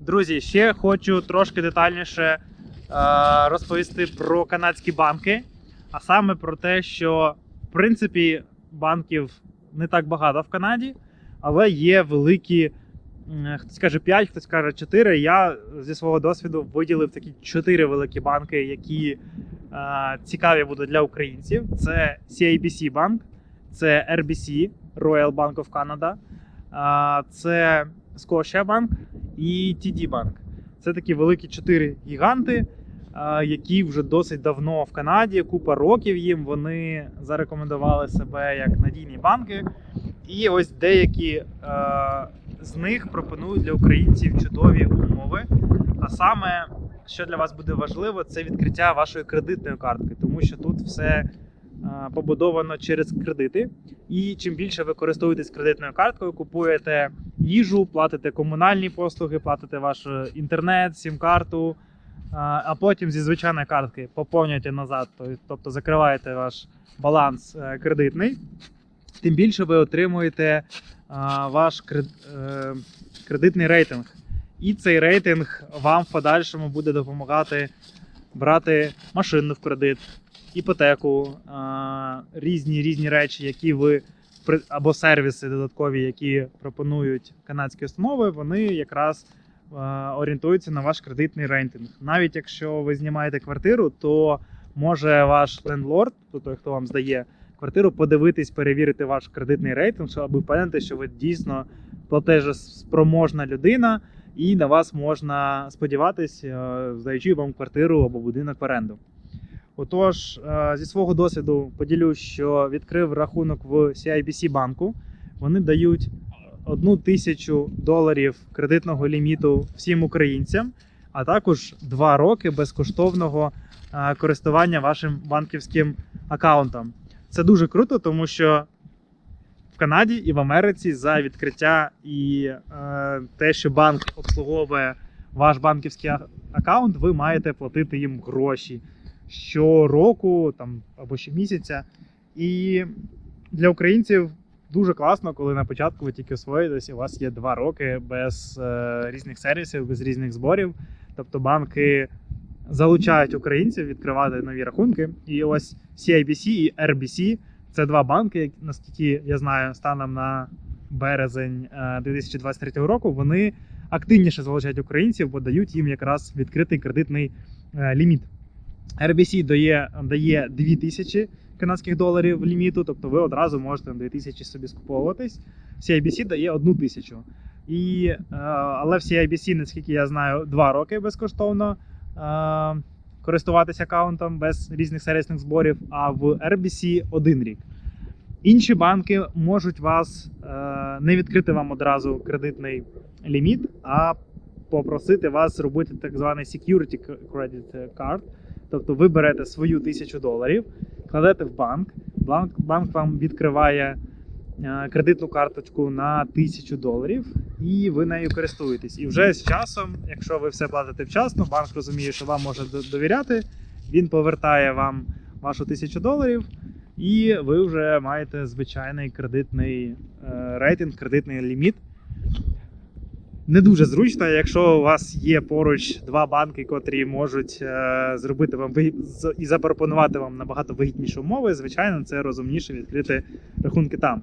Друзі, ще хочу трошки детальніше е, розповісти про канадські банки, а саме про те, що в принципі банків не так багато в Канаді, але є великі. м, Хтось каже 5, хтось каже 4. Я зі свого досвіду виділив такі 4 великі банки, які е, цікаві будуть для українців. Це CIBC банк, це RBC, Royal Bank of Canada, е, це Scotia Bank і TD Bank. Це такі великі чотири гіганти, е, які вже досить давно в Канаді, купа років їм. Вони зарекомендували себе як надійні банки. І ось деякі е, з них пропонують для українців чудові умови. А саме, що для вас буде важливо, це відкриття вашої кредитної картки, тому що тут все побудовано через кредити. І чим більше ви користуєтесь кредитною карткою, купуєте їжу, платите комунальні послуги, платите ваш е, інтернет, сім-карту, а а потім зі звичайної картки поповнюєте назад, тобто закриваєте ваш баланс е, кредитний, тим більше ви отримуєте ваш е, кредитний рейтинг. І цей рейтинг вам в подальшому буде допомагати брати машину в кредит, іпотеку, різні різні речі, які ви або сервіси додаткові, які пропонують канадські установи, вони якраз орієнтуються на ваш кредитний рейтинг. Навіть якщо ви знімаєте квартиру, то може ваш лендлорд, то той, хто вам здає квартиру, подивитись, перевірити ваш кредитний рейтинг, аби впевнити, що ви дійсно платежеспроможна людина, і на вас можна сподіватись, здаючи вам квартиру або будинок в оренду. Отож, е, зі свого досвіду поділюсь, що відкрив рахунок в CIBC банку. Вони дають одну тисячу доларів кредитного ліміту всім українцям, а також два роки безкоштовного е, користування вашим банківським аккаунтом. Це дуже круто, тому що в Канаді і в Америці за відкриття і е, те, що банк обслуговує ваш банківський аккаунт, ви маєте платити їм гроші щороку там, або щомісяця. І для українців дуже класно, коли на початку ви тільки освоїтесь, і у вас є два роки без е, різних сервісів, без різних зборів. Тобто банки залучають українців відкривати нові рахунки. І ось CIBC і RBC це два банки, наскільки я знаю, станом на березень е, 2023 року. Вони активніше залучають українців, бо дають їм якраз відкритий кредитний е, ліміт. RBC дає, дає 2000 канадських доларів ліміту, тобто ви одразу можете на 2000 собі скуповуватись. CIBC дає 1000. І, е, але в CIBC, наскільки я знаю, 2 роки безкоштовно е, користуватися аккаунтом без різних сервісних зборів, а в RBC 1 рік. Інші банки можуть вас е, не відкрити вам одразу кредитний ліміт, а попросити вас зробити так званий security credit card. Тобто ви берете свою тисячу доларів, кладете в банк, банк, банк вам відкриває е, кредитну карточку на тисячу доларів, і ви нею користуєтесь. І вже з часом, якщо ви все платите вчасно, банк розуміє, що вам може довіряти, він повертає вам вашу тисячу доларів, і ви вже маєте звичайний кредитний е, рейтинг, кредитний ліміт. Не дуже зручно, якщо у вас є поруч два банки, котрі можуть е, зробити вам і запропонувати вам набагато вигідніші умови. Звичайно, це розумніше відкрити рахунки там.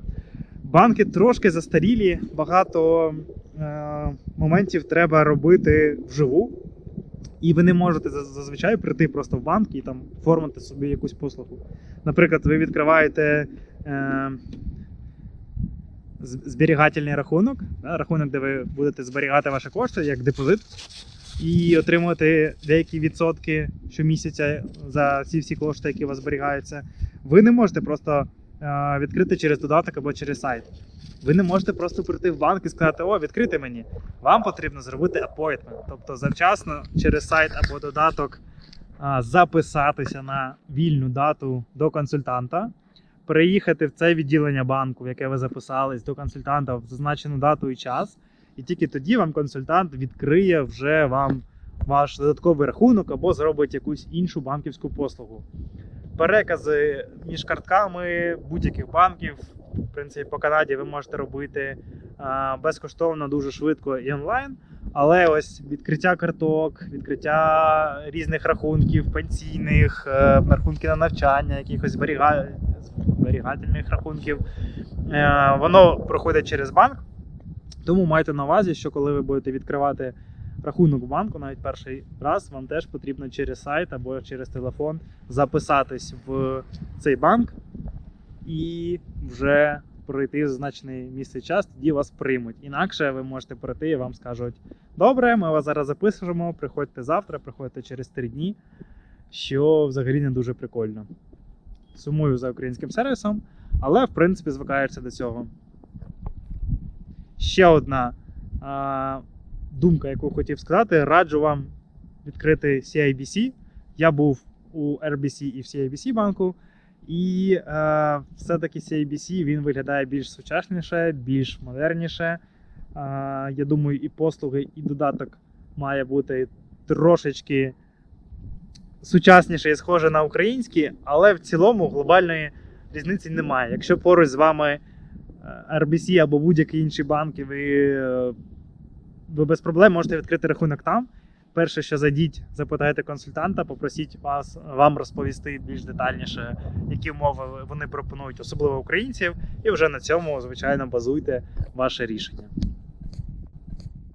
Банки трошки застарілі, багато е, моментів треба робити вживу. І ви не можете зазвичай прийти просто в банк і там оформити собі якусь послугу. Наприклад, ви відкриваєте е, зберігательний рахунок, рахунок, де ви будете зберігати ваші кошти як депозит, і отримувати деякі відсотки щомісяця за ці всі кошти, які у вас зберігаються. Ви не можете просто е, відкрити через додаток або через сайт. Ви не можете просто прийти в банк і сказати, о, відкрити мені. Вам потрібно зробити appointment, тобто завчасно через сайт або додаток записатися на вільну дату до консультанта, приїхати в це відділення банку, в яке ви записались, до консультанта в зазначену дату і час, і тільки тоді вам консультант відкриє вже вам ваш додатковий рахунок або зробить якусь іншу банківську послугу. Перекази між картками будь-яких банків В принципі, по Канаді ви можете робити безкоштовно, дуже швидко і онлайн. Але ось відкриття карток, відкриття різних рахунків, пенсійних, е, рахунки на навчання, якихось зберіга... зберігательних рахунків, е, воно проходить через банк. Тому майте на увазі, що коли ви будете відкривати рахунок в банку, навіть перший раз, вам теж потрібно через сайт або через телефон записатись в цей банк і вже пройти значний місцей час, тоді вас приймуть. Інакше ви можете пройти і вам скажуть: добре, ми вас зараз запишемо, приходьте завтра, приходьте через три дні, що взагалі не дуже прикольно. Сумую за українським сервісом, але в принципі звикаєшся до цього. Ще одна а, думка, яку хотів сказати, раджу вам відкрити CIBC. Я був у RBC і в CIBC банку. І е, все-таки CIBC він виглядає більш сучасніше, більш модерніше. Е, я думаю, і послуги, і додаток має бути трошечки сучасніше і схоже на український, але в цілому глобальної різниці немає. Якщо поруч з вами е, RBC або будь-який інший банк, і ви, е, ви без проблем можете відкрити рахунок там. Перше, що зайдіть, запитайте консультанта, попросіть вас вам розповісти більш детальніше, які умови вони пропонують, особливо українців, і вже на цьому, звичайно, базуйте ваше рішення.